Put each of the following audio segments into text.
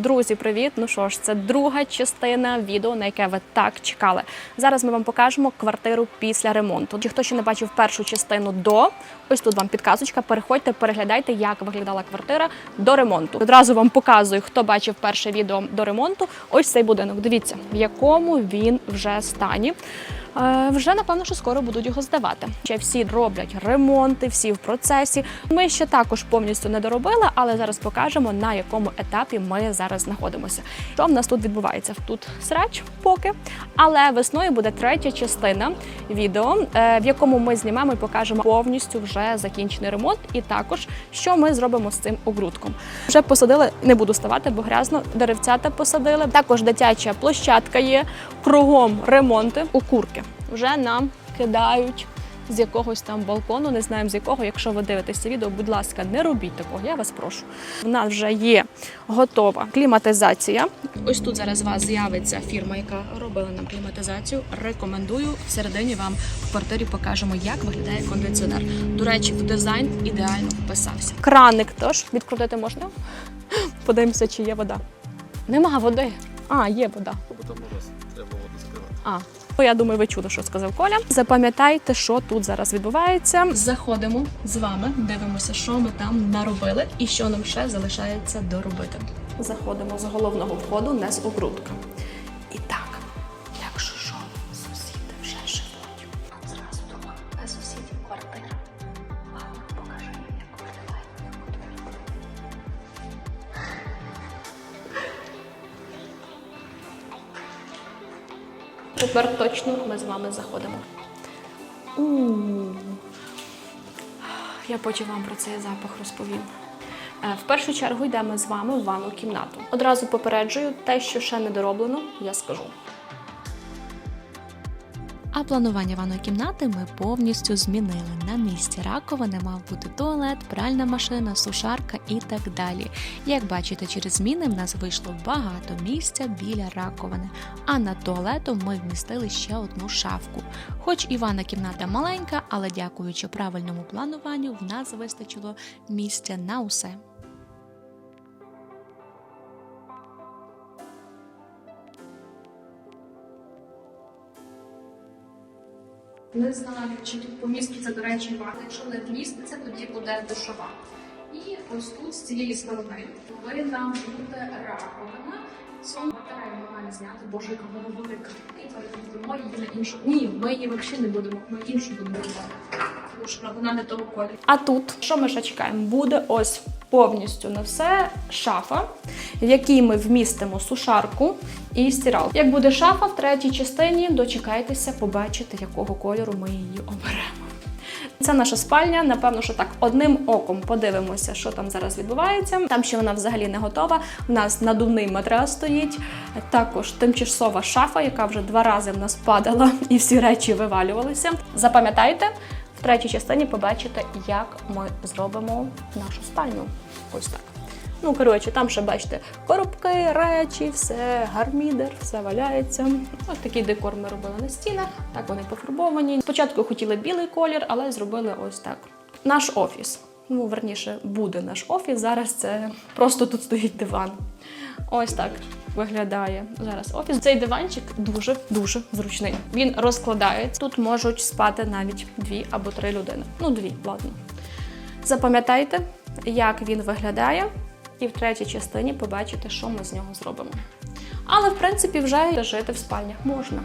Друзі, привіт! Ну що ж, це друга частина відео, на яке ви так чекали. Зараз ми вам покажемо квартиру після ремонту. Ті, хто ще не бачив першу частину до, ось тут вам підказочка. Переходьте, переглядайте, як виглядала квартира до ремонту. Одразу вам показую, хто бачив перше відео до ремонту. Ось цей будинок. Дивіться, в якому він вже стані. Е, Вже напевно, що скоро будуть його здавати. Ще всі роблять ремонти, всі в процесі. Ми ще також повністю не доробили, але зараз покажемо на якому етапі ми зараз знаходимося. Що в нас тут відбувається? Тут срач поки, але весною буде третя частина відео, е, в якому ми знімемо і покажемо повністю вже закінчений ремонт, і також що ми зробимо з цим огрудком. Вже посадили, не буду ставати, бо грязно. Деревцята посадили. Також дитяча площадка є. Кругом ремонти у курки. Вже нам кидають з якогось там балкону, не знаємо з якого. Якщо ви дивитесь відео, будь ласка, не робіть такого, я вас прошу. В нас вже є готова кліматизація. Ось тут зараз у вас з'явиться фірма, яка робила нам кліматизацію. Рекомендую всередині вам в квартирі покажемо, як виглядає кондиціонер. До речі, в дизайн ідеально вписався. Краник теж відкрутити можна. Подивимося, чи є вода. Нема води. А, є вода. Бо там треба воду закривати. А, ну, я думаю, ви чули, що сказав Коля. Запам'ятайте, що тут зараз відбувається. Заходимо з вами, дивимося, що ми там наробили і що нам ще залишається доробити. Заходимо з головного входу, не з огрудка. Тепер точно ми з вами заходимо. Я потім вам про цей запах розповім. Е, В першу чергу йдемо з вами в ванну кімнату. Одразу попереджую, те, що ще не дороблено, я скажу. А планування ванної кімнати ми повністю змінили. На місці раковини мав бути туалет, пральна машина, сушарка і так далі. Як бачите, через зміни в нас вийшло багато місця біля раковини. А над туалетом ми вмістили ще одну шафку. Хоч і ванна кімната маленька, але дякуючи правильному плануванню, в нас вистачило місця на усе. Не знаю, чи тут поміститься, до речі, ванна. Якщо не вміститься, тоді буде душова. І ось тут з цієї сторони повинна бути раковина. Цю батарею маємо зняти, боже, яка вона велика. І перейдемо її на іншу. Ні, ми її взагалі не будемо, ми іншу будемо робити. Тому вона не того кольору. А тут, що ми ще чекаємо? Буде ось повністю на все шафа, в якій ми вмістимо сушарку і стиралку. Як буде шафа в третій частині, дочекайтеся, побачите, якого кольору ми її оберемо. Це наша спальня. Напевно, що так одним оком подивимося, що там зараз відбувається. Там ще вона взагалі не готова. У нас надувний матрас стоїть. Також тимчасова шафа, яка вже два рази в нас падала, і всі речі вивалювалися. Запам'ятайте, третій частині побачите, як ми зробимо нашу спальню. Ось так. Ну, коротше, там ще бачите коробки, речі, все, гармідер, все валяється. Ось такий декор ми робили на стінах. Так вони пофарбовані. Спочатку хотіли білий колір, але зробили ось так. Наш офіс. Ну, верніше, буде наш офіс. Зараз це просто тут стоїть диван. Ось так виглядає зараз офіс. Цей диванчик дуже дуже зручний. Він розкладається. Тут можуть спати навіть дві або три людини. Ну, дві, ладно. Запам'ятайте, як він виглядає, і в третій частині побачите, що ми з нього зробимо. Але в принципі вже жити в спальнях можна.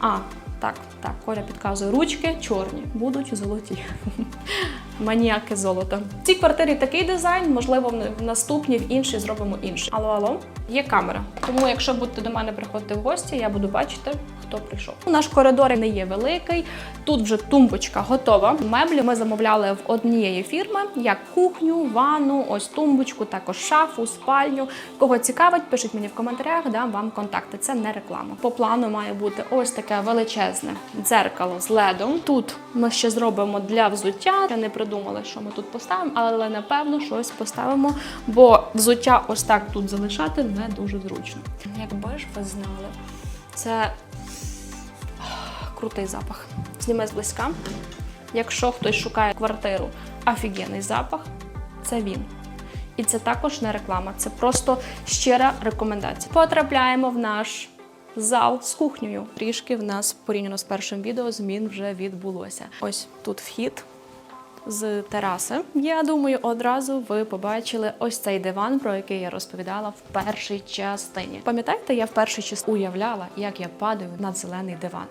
А, так, так, Коля підказує, ручки чорні, будуть золоті. Маніяки золота. В цій квартирі такий дизайн, можливо, в наступній, в іншій зробимо інший. Алло, алло, є камера. Тому, якщо будете до мене приходити в гості, я буду бачити, хто прийшов. Наш коридор не є великий. Тут вже тумбочка готова. Меблі ми замовляли в однієї фірми, як кухню, ванну, ось тумбочку, також шафу, спальню. Кого цікавить, пишіть мені в коментарях, дам вам контакти. Це не реклама. По плану має бути ось таке величезне дзеркало з ледом. Тут ми ще зробимо для взуття. Я не придумали, що ми тут поставимо, але напевно щось поставимо, бо взуття ось так тут залишати не дуже зручно. Якби ж ви знали, це крутий запах. Зніми зблизька. Якщо хтось шукає квартиру, офігенний запах, це він. І це також не реклама, це просто щира рекомендація. Потрапляємо в наш зал з кухнею. Трішки в нас порівняно з першим відео змін вже відбулося. Ось тут вхід з тераси. Я думаю, одразу ви побачили ось цей диван, про який я розповідала в першій частині. Пам'ятаєте, я в першій частині уявляла, як я падаю на зелений диван.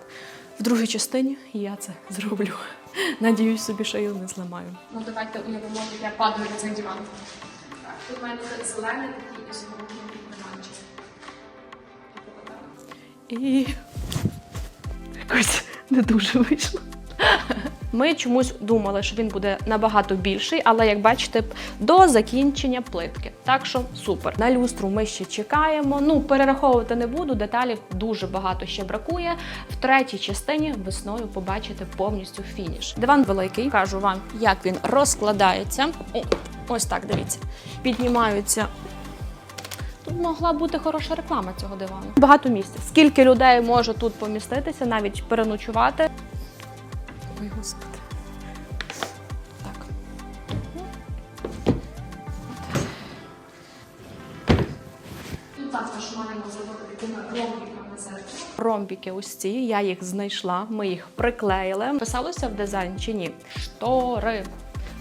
В другій частині я це зроблю. Надіюсь, собі шию не зламаю. Ну давайте уявимо, як я падаю на цей диван. Так, тут у мене зелений такий зелений диванчик. І якось не дуже вийшло. Ми чомусь думали, що він буде набагато більший, але як бачите, до закінчення плитки. Так що супер. На люстру ми ще чекаємо. Ну, перераховувати не буду, деталів дуже багато ще бракує. В третій частині весною побачите повністю фініш. Диван великий, кажу вам, як він розкладається. Ось так, дивіться. Піднімаються Тут могла бути хороша реклама цього дивану. Багато місця. Скільки людей може тут поміститися, навіть переночувати. Ромбіки ось ці, я їх знайшла, ми їх приклеїли. Писалося в дизайн чи ні? Штори.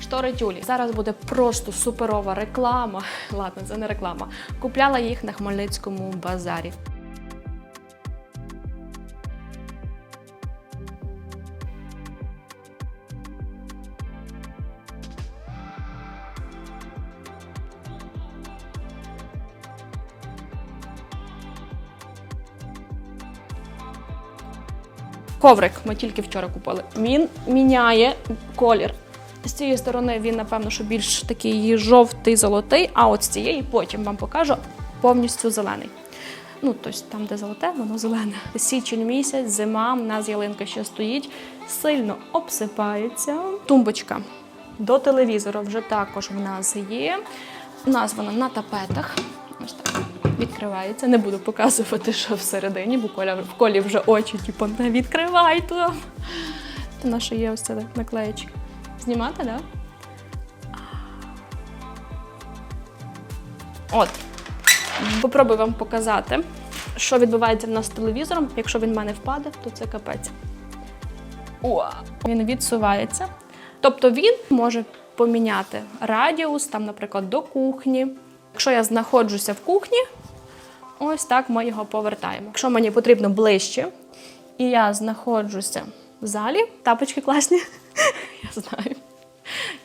Штори тюлі. Зараз буде просто суперова реклама. Ладно, це не реклама. Купляла їх на Хмельницькому базарі. Коврик ми тільки вчора купили. Він міняє колір. З цієї сторони він, напевно, що більш такий жовтий, золотий, а от з цієї потім вам покажу повністю зелений. Ну, тобто там, де золоте, воно зелене. Січень місяць, зима, в нас ялинка ще стоїть, сильно обсипається. Тумбочка до телевізора вже також в нас є. У нас вона на тапетах. Ось так відкривається. Не буду показувати, що всередині, бо Коля в колі вже очі, типу, не відкривай то. То наша є ось ця наклеєчка. Знімати, так? Да? От. Попробую вам показати, що відбувається в нас з телевізором. Якщо він в мене впаде, то це капець. О, він відсувається. Тобто він може поміняти радіус, там, наприклад, до кухні. Якщо я знаходжуся в кухні, ось так ми його повертаємо. Якщо мені потрібно ближче, і я знаходжуся в залі, тапочки класні, я знаю.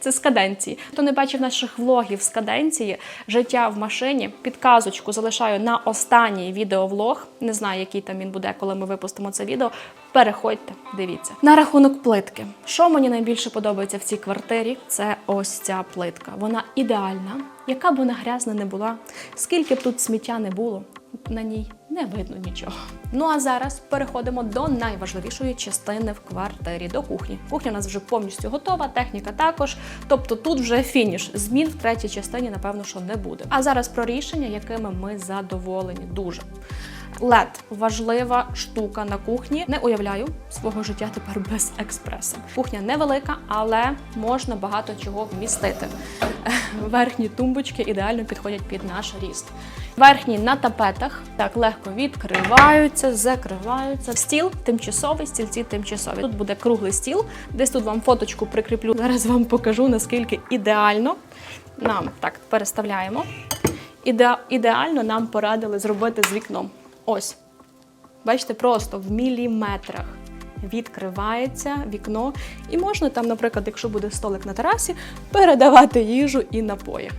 Це з каденції. Хто не бачив наших влогів з каденції життя в машині, підказочку залишаю на останній відеовлог. Не знаю, який там він буде, коли ми випустимо це відео. Переходьте, дивіться. На рахунок плитки. Що мені найбільше подобається в цій квартирі, це ось ця плитка. Вона ідеальна, яка б вона грязна не була, скільки б тут сміття не було, на ній не видно нічого. Ну а зараз переходимо до найважливішої частини в квартирі до кухні. Кухня у нас вже повністю готова, техніка також. Тобто тут вже фініш. Змін в третій частині, напевно, що не буде. А зараз про рішення, якими ми задоволені дуже. LED – важлива штука на кухні. Не уявляю свого життя тепер без експреса. Кухня невелика, але можна багато чого вмістити. Верхні тумбочки ідеально підходять під наш ріст. Верхні на тапетах так легко відкриваються, закриваються. Стіл тимчасовий, стільці тимчасові. Тут буде круглий стіл. Десь тут вам фоточку прикріплю. Зараз вам покажу наскільки ідеально. Нам так переставляємо. Іде, ідеально нам порадили зробити з вікном. Ось. Бачите, просто в міліметрах відкривається вікно, і можна там, наприклад, якщо буде столик на терасі, передавати їжу і напої.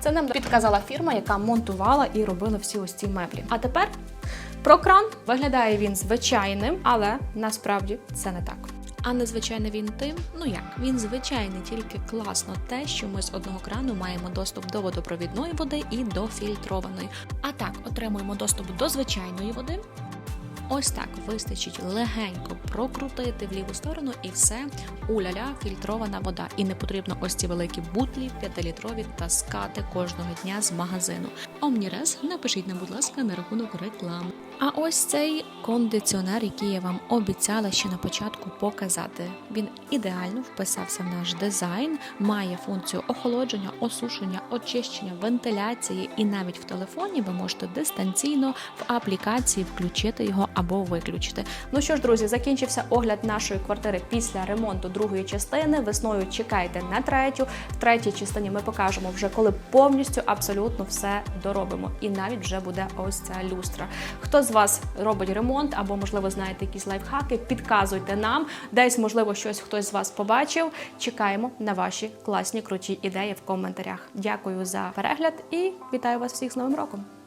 Це нам підказала фірма, яка монтувала і робила всі ось ці меблі. А тепер про кран. Виглядає він звичайним, але насправді це не так. А незвичайний він тим, ну як, він звичайний, тільки класно те, що ми з одного крану маємо доступ до водопровідної води і до фільтрованої. А так, отримуємо доступ до звичайної води. Ось так вистачить легенько прокрутити в ліву сторону і все уляля фільтрована вода. І не потрібно ось ці великі бутлі 5-літрові таскати кожного дня з магазину. Omnires, напишіть нам, будь ласка, на рахунок реклами. А ось цей кондиціонер, який я вам обіцяла ще на початку показати. Він ідеально вписався в наш дизайн, має функцію охолодження, осушення, очищення, вентиляції, і навіть в телефоні ви можете дистанційно в аплікації включити його або виключити. Ну що ж, друзі, закінчився огляд нашої квартири після ремонту другої частини. Весною чекайте на третю. В третій частині ми покажемо вже коли повністю абсолютно все доробимо. І навіть вже буде ось ця люстра. Хто з вас робить ремонт або, можливо, знаєте якісь лайфхаки, підказуйте нам. Десь, можливо, щось хтось з вас побачив. Чекаємо на ваші класні круті ідеї в коментарях. Дякую за перегляд і вітаю вас всіх з Новим роком!